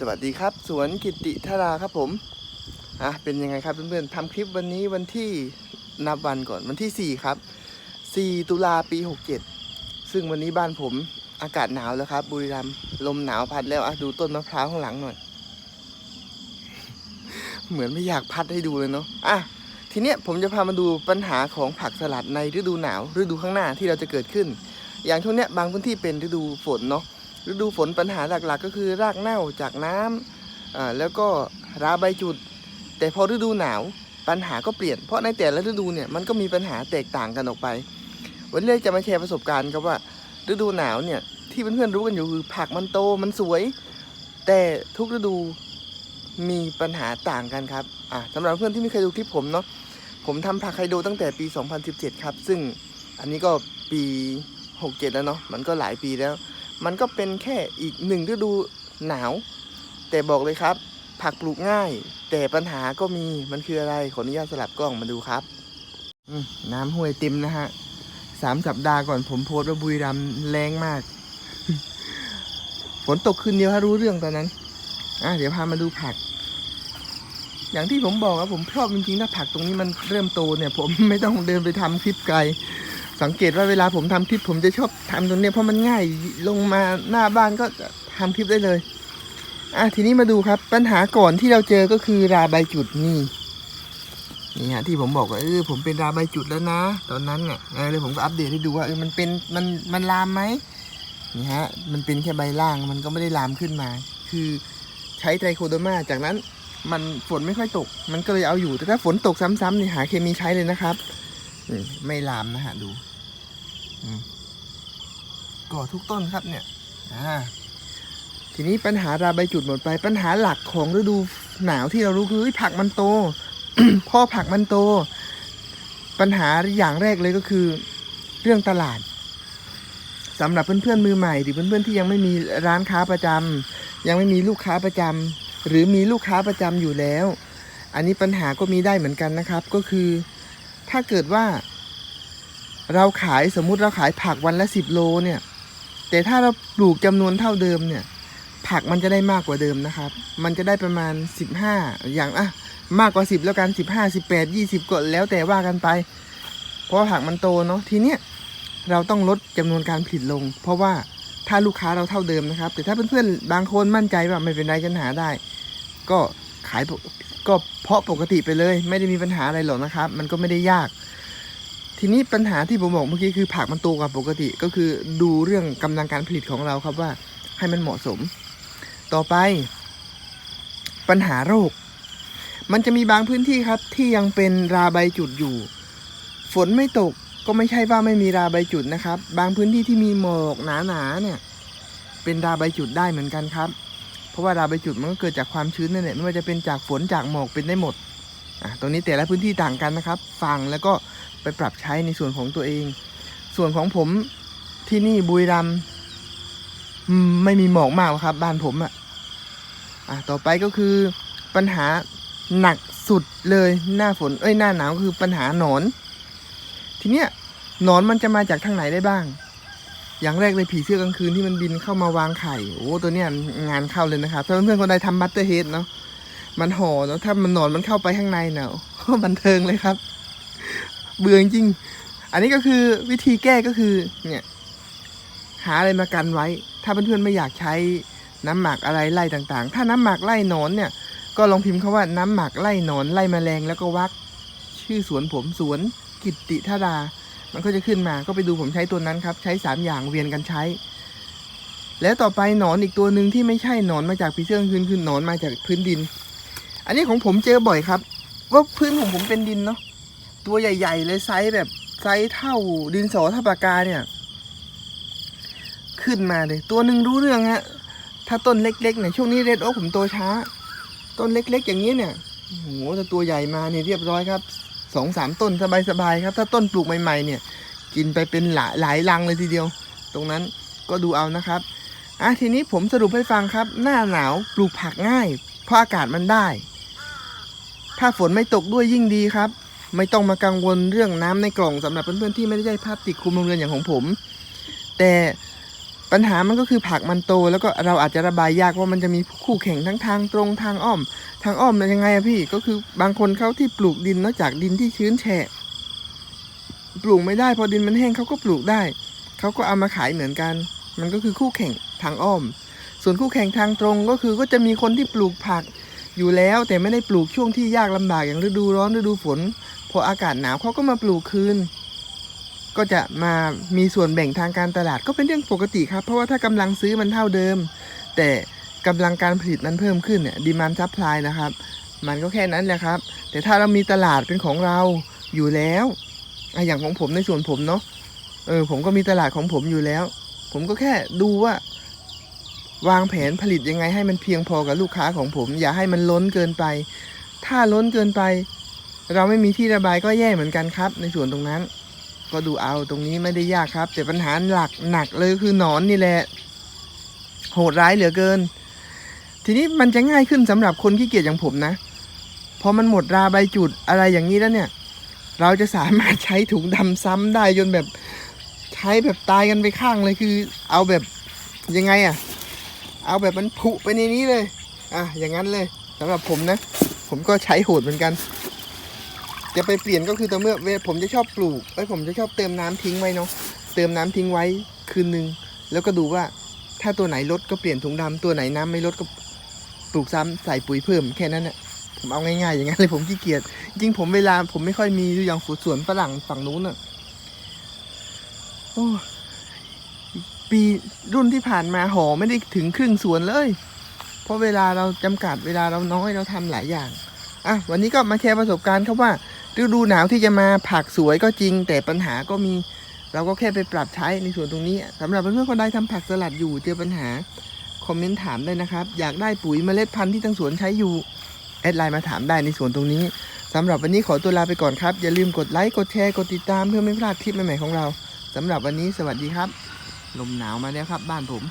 สวัสดีครับ สวนกิติธาราครับผมอะเป็นยังไงครับเพื่อนๆทำคลิปวันนี้วันที่นับวันก่อนวันที่ 4 ครับ 4 ตุลาปี 67 ซึ่งวันนี้บ้านผมอากาศหนาวแล้วครับ บุรีรัมย์ลมหนาวพัดแล้วอะดูต้นมะพร้าวข้างหลังหน่อย เหมือนไม่อยากพัดให้ดูเลยเนาะอะทีเนี้ยผมจะพามาดูปัญหาของผักสลัดในฤดูหนาวฤดูข้างหน้าที่เราจะเกิดขึ้น อย่างช่วงเนี้ยบางพื้นที่เป็นฤดูฝนเนาะ ฤดูฝนปัญหาหลักๆ ก็คือรากเน่าจากน้ำอ่าแล้วก็ราใบจุด แต่พอฤดูหนาวปัญหาก็เปลี่ยน เพราะในแต่ละฤดูเนี่ยมันก็มีปัญหาแตกต่างกันออกไป วันนี้จะมาแชร์ประสบการณ์ครับว่า ฤดูหนาวเนี่ยที่เพื่อนๆรู้กันอยู่คือผักมันโตมันสวย แต่ทุกฤดูมีปัญหาต่างกันครับอ่าสำหรับเพื่อนที่ไม่เคยดูคลิปผมเนาะผมทำผักไฮโดรตั้งแต่ปี 2017 ครับ ซึ่งอันนี้ก็ปี 67 แล้วเนาะมันก็หลายปีแล้ว มันก็เป็นแค่อีกหนึ่งฤดูหนาว แต่บอกเลยครับ ผักปลูกง่าย แต่ปัญหาก็มีมันคืออะไรขออนุญาตสลับกล้องมาดูครับน้ำห้วยต็มนะฮะสามสัปดาห์ก่อนผมโพสต์ว่าบุรีรัมแรงมากฝนตกคืนเดียวถ้ารู้เรื่องตอนนั้นอะเดี๋ยวพามาดูผัก อย่างที่ผมบอกครับผมชอบจริงๆถ้าผักตรงนี้มันเริ่มโตเนี่ย ผมไม่ต้องเดินไปทำคลิปไกล สังเกตว่าเวลาผมทำคลิปผมจะชอบทำตรงนี้เพราะมันง่ายลงมาหน้าบ้านก็ทำคลิปได้เลยอะทีนี้มาดูครับปัญหาก่อนที่เราเจอก็คือราใบจุดนี่นี่ฮะที่ผมบอกว่าเออผมเป็นราใบจุดแล้วนะ ตอนนั้นเนี่ยเออเลยผมก็อัปเดตให้ดูว่าเออมันเป็นมันมันลามไหมนี่ฮะมันเป็นแค่ใบล่างมันก็ไม่ได้ลามขึ้นมา คือใช้ไตรโคโดมาจากนั้นมันฝนไม่ค่อยตก มันก็เลยเอาอยู่แต่ถ้าฝนตกซ้ำๆนี่หาเคมีใช้เลยนะครับ ไม่ลามนะฮะดูก่อทุกต้นครับเนี่ยทีนี้ปัญหาราใบจุดหมดไป ปัญหาหลักของฤดูหนาวที่เรารู้คือผักมันโต พ่อผักมันโต ปัญหาอย่างแรกเลยก็คือ เรื่องตลาดสำหรับเพื่อนๆมือใหม่ หรือเพื่อนๆที่ยังไม่มีร้านค้าประจำยังไม่มีลูกค้าประจำหรือมีลูกค้าประจำอยู่แล้ว อันนี้ปัญหาก็มีได้เหมือนกันนะครับ ก็คือ ถ้าเกิดว่า เราขายสมมุติเราขายผักวันละสิบโลเนี่ย แต่ถ้าเราปลูกจำนวนเท่าเดิมเนี่ย ผักมันจะได้มากกว่าเดิมนะครับ มันจะได้ประมาณสิบห้าอย่างอะมากกว่าสิบแล้วกันสิบห้าสิบแปดยี่สิบก็แล้วแต่ว่ากันไป เพราะผักมันโตเนาะทีเนี้ยเราต้องลดจำนวนการผลิตลง เพราะว่าถ้าลูกค้าเราเท่าเดิมนะครับ แต่ถ้าเพื่อนๆบางคนมั่นใจว่าไม่เป็นไรฉันหาได้ ก็ขาย ก็เพาะปกติไปเลย ไม่ได้มีปัญหาอะไรหรอกนะครับ มันก็ไม่ได้ยาก ทีนี้ปัญหาที่ผมบอกเมื่อกี้คือผักมันโตกว่าปกติ ก็คือดูเรื่องกำลังการผลิตของเราครับว่าให้มันเหมาะสม ต่อไป ปัญหาโรค มันจะมีบางพื้นที่ครับ ที่ยังเป็นราใบจุดอยู่ ฝนไม่ตกก็ไม่ใช่ว่าไม่มีราใบจุดนะครับ บางพื้นที่ที่มีหมอกหนาๆเนี่ย เป็นราใบจุดได้เหมือนกันครับ เพราะว่าราใบจุดมันก็เกิดจากความชื้นนั่นแหละไม่ว่าจะเป็นจากฝนจากหมอกเป็นได้หมดอะตรงนี้แต่ละพื้นที่ต่างกันนะครับ ฟังแล้วก็ไปปรับใช้ในส่วนของตัวเอง ส่วนของผมที่นี่บุรีรัมไม่มีหมอกมากครับ บ้านผมอะอะต่อไปก็คือปัญหาหนักสุดเลยหน้าฝนเอ้ยหน้าหนาวก็คือปัญหาหนอน ทีเนี้ยหนอนมันจะมาจากทางไหนได้บ้าง อย่างแรกเลยผีเสื้อกลางคืนที่มันบินเข้ามาวางไข่ โอ้ตัวเนี้ยงานเข้าเลยนะครับถ้าเพื่อนๆคนใดทำบัตเตอร์เฮดเนาะมันห่อเนาะถ้ามันนอนมันเข้าไปข้างในเนาะบันเทิงเลยครับ เบื่อจริง อันนี้ก็คือวิธีแก้ก็คือ เนี่ย หาอะไรมากันไว้ ถ้าเพื่อนๆไม่อยากใช้น้ำหมักอะไรไล่ต่างๆ ถ้าน้ำหมักไล่หนอนเนี่ย ก็ลองพิมพ์คาว่าน้ำหมักไล่หนอนไล่แมลงแล้วก็วัก ชื่อสวนผมสวนกิตติธารา มันก็จะขึ้นมาก็ไปดูผมใช้ตัวนั้นครับ ใช้สามอย่างเวียนกันใช้ แล้วต่อไปหนอนอีกตัวหนึ่งที่ไม่ใช่หนอนมาจากผีเสื้อคืนคือหนอนมาจากพื้นดิน อันนี้ของผมเจอบ่อยครับ ว่าพื้นของผมเป็นดินเนาะตัวใหญ่ ๆ เลยไซส์แบบไซส์เท่าดินสอท่าปากกาเนี่ย ขึ้นมาเลย ตัวหนึ่งรู้เรื่องฮะถ้าต้นเล็กๆเนี่ยช่วงนี้เรดโอ๊กผมโตช้า ต้นเล็ก ๆ อย่างนี้เนี่ยโอ้โหถ้าตัวใหญ่มาเนี่ยเรียบร้อยครับ สองสามต้นสบายๆครับ ถ้าต้นปลูกใหม่ๆเนี่ย กินไปเป็นหลายหลายลังเลยทีเดียว ตรงนั้นก็ดูเอานะครับอะทีนี้ผมสรุปให้ฟังครับ หน้าหนาวปลูกผักง่าย เพราะอากาศมันได้ ถ้าฝนไม่ตกด้วยยิ่งดีครับ ไม่ต้องมากังวลเรื่องน้ำในกล่องสำหรับเพื่อนๆที่ไม่ได้ใช้พลาสติกคลุมโรงเรือนอย่างของผม แต่ ปัญหามันก็คือผักมันโต แล้วก็เราอาจจะระบายยากว่ามันจะมีคู่แข่งทั้งทางตรงทางอ้อม ทางอ้อมเป็นยังไงอะพี่ก็คือบางคนเขาที่ปลูกดินนอกจากดินที่ชื้นแฉะปลูกไม่ได้พอดินมันแห้งเขาก็ปลูกได้เขาก็เอามาขายเหมือนกัน มันก็คือคู่แข่งทางอ้อม ส่วนคู่แข่งทางตรงก็คือก็จะมีคนที่ปลูกผักอยู่แล้วแต่ไม่ได้ปลูกช่วงที่ยากลำบากอย่างฤดูร้อนฤดูฝน พออากาศหนาวเขาก็มาปลูกคืน ก็จะมามีส่วนแบ่งทางการตลาดก็เป็นเรื่องปกติครับ เพราะว่าถ้ากำลังซื้อมันเท่าเดิม แต่กำลังการผลิตมันเพิ่มขึ้นเนี่ยดีมันซัพพลายนะครับ มันก็แค่นั้นแหละครับ แต่ถ้าเรามีตลาดเป็นของเราอยู่แล้วออย่างของผมในส่วนผมเนาะเออผมก็มีตลาดของผมอยู่แล้ว ผมก็แค่ดูว่าวางแผนผลิตยังไงให้มันเพียงพอกับลูกค้าของผม อย่าให้มันล้นเกินไป ถ้าล้นเกินไป เราไม่มีที่ระบายก็แย่เหมือนกันครับ ในส่วนตรงนั้น ก็ดูเอาตรงนี้ไม่ได้ยากครับ แต่ปัญหาหลักหนักเลยคือหนอนนี่แหละ โหดร้ายเหลือเกิน ทีนี้มันจะง่ายขึ้นสำหรับคนขี้เกียจอย่างผมนะพอมันหมดราใบจุดอะไรอย่างนี้แล้วเนี่ย เราจะสามารถใช้ถุงดำซ้ำได้จนแบบใช้แบบตายกันไปข้างเลยคือ เอาแบบยังไงอะเอาแบบมันผุไปในนี้เลย อะอย่างนั้นเลยสำหรับผมนะ ผมก็ใช้โหดเหมือนกัน จะไปเปลี่ยนก็คือต่อเมื่อเวลาผมจะชอบปลูกเอ้ยผมจะชอบเติมน้ำทิ้งไว้เนาะเติมน้ำทิ้งไว้คืนนึง แล้วก็ดูว่าถ้าตัวไหนลดก็เปลี่ยนถุงดำตัวไหนน้ำไม่ลดก็ปลูกซ้ำใส่ปุ๋ยเพิ่มแค่นั้นแหละผมเอาง่ายๆอย่างนั้นเลยผมขี้เกียจจริงผมเวลาผมไม่ค่อยมีอย่างสวนฝรั่งฝั่งนู้นอะโอ้ปีรุ่นที่ผ่านมาหอไม่ได้ถึงครึ่งสวนเลย เพราะเวลาเราจำกัดเวลาเราน้อยเราทำหลายอย่างอะวันนี้ก็มาแชร์ประสบการณ์ครับว่า ฤดูหนาวที่จะมาผักสวยก็จริง แต่ปัญหาก็มีเราก็แค่ไปปรับใช้ในส่วนตรงนี้สำหรับเพื่อนๆคนใดทำผักสลัดอยู่เจอปัญหาคอมเมนต์ถามได้นะครับ อยากได้ปุ๋ยเมล็ดพันธุ์ที่ทั้งสวนใช้อยู่แอดไลน์มาถามได้ในส่วนตรงนี้สำหรับวันนี้ขอตัวลาไปก่อนครับ อย่าลืมกดไลค์กดแชร์กดติดตามเพื่อไม่พลาดคลิปใหม่ๆของเราสำหรับวันนี้สวัสดีครับ ลมหนาวมาแล้วครับบ้านผม